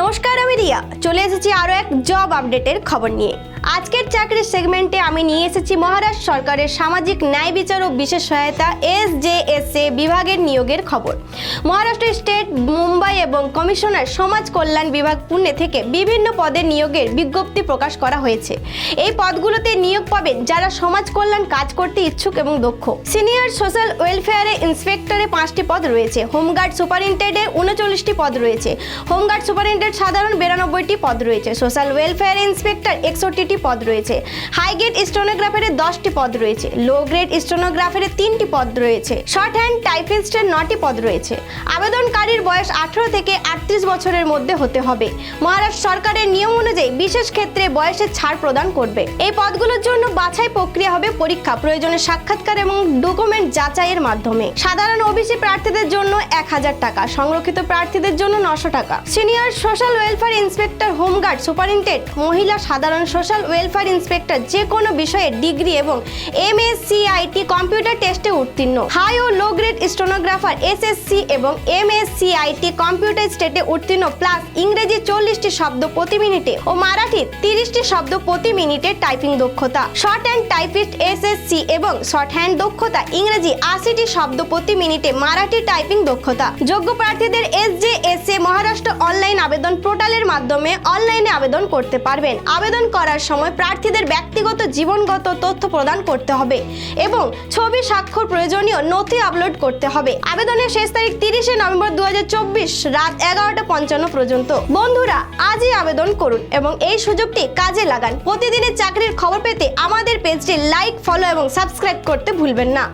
নমস্কার, আমি রিয়া। চলে এসেছি আরও এক জব আপডেটের খবর নিয়ে। আজকের চাকরির সেগমেন্টে আমি নিয়ে এসেছি মহারাষ্ট্র সরকারের সামাজিক ন্যায় বিচার ও বিশেষ সহায়তা এস জে এস এ বিভাগের নিয়োগের খবর। মহারাষ্ট্র স্টেট এবং কমিশনার সমাজ কল্যাণ বিভাগ পুনে থেকে বিভিন্ন পদে নিয়োগের বিজ্ঞপ্তি প্রকাশ করা হয়েছে। এই পদগুলোতে নিয়োগ পাবেন যারা সমাজ কল্যাণ কাজ করতে ইচ্ছুক এবং দক্ষ। সিনিয়র সোশ্যাল ওয়েলফেয়ারে ইন্সপেক্টরে পাঁচটি পদ রয়েছে। হোমগার্ড সুপারিনটেন্ডেন্টের উনচল্লিশটি পদ রয়েছে। হোমগার্ড সুপারিনটেন্ডেন্ট সাধারণ বিরানব্বইটি পদ রয়েছে। সোশ্যাল ওয়েলফেয়ার ইন্সপেক্টর একষট্টিটি পদ রয়েছে। হাই গ্রেড স্টোনোগ্রাফারের দশটি পদ রয়েছে। লো গ্রেড স্টোনোগ্রাফারের তিনটি পদ রয়েছে। শর্ট হ্যান্ড টাইপিস্টের নটি পদ রয়েছে। আবেদনকারীর বয়স আঠারো থেকে আটত্রিশ বছরের মধ্যে হতে হবে। মহারাষ্ট্র সরকারের নিয়ম অনুযায়ী বিশেষ ক্ষেত্রে বয়সের ছাড় প্রদান করবে। এই পদগুলোর জন্য বাছাই প্রক্রিয়া হবে পরীক্ষা, প্রয়োজনে সাক্ষাৎকার এবং ডকুমেন্ট যাচাইয়ের মাধ্যমে। সাধারণ ওবিসি প্রার্থীদের জন্য এক হাজার টাকা, সংরক্ষিত প্রার্থীদের জন্য নশো টাকা। Senior social welfare inspector home guard superintendent মহিলা সাধারণ সোশ্যাল ওয়েলফেয়ার ইন্সপেক্টর যে কোনো বিষয়ে ডিগ্রি এবং এম এস কম্পিউটার টেস্টে উত্তীর্ণ। হাই ও লো গ্রেড স্টোনোগ্রাফার, এসএসসি এবং এম এস সিআইটি কম্পিউটার স্টেটে উত্তীর্ণ প্লাস ইংরেজি চল্লিশটি শব্দ প্রতি মিনিটে ও মারাঠি তিরিশটি শব্দ প্রতি মিনিটে টাইপিং দক্ষতা। শর্ট হ্যান্ড টাইপিস্ট এসএসসি এবং শর্ট হ্যান্ড দক্ষতা, ইংরেজি আশিটি শব্দ প্রতি মিনিটে মারাঠি টাইপিং দক্ষতা। যোগ্য প্রার্থীদের এস এ মহারাষ্ট্র অনলাইন আবেদন পোর্টালের মাধ্যমে অনলাইনে আবেদন করতে পারবেন। আবেদন করার সময় প্রার্থীদের ব্যক্তিগত জীবনগত তথ্য প্রদান করতে হবে এবং ছবি স্বাক্ষর প্রয়োজনীয় নথি আপলোড করতে হবে। আবেদনের শেষ তারিখ তিরিশে নভেম্বর দু হাজার চব্বিশ রাত এগারোটা পঞ্চান্ন পর্যন্ত। বন্ধুরা, আজই আবেদন করুন এবং এই সুযোগটি কাজে লাগান। প্রতিদিনের চাকরির খবর পেতে আমাদের পেজটি লাইক, ফলো এবং সাবস্ক্রাইব করতে ভুলবেন না।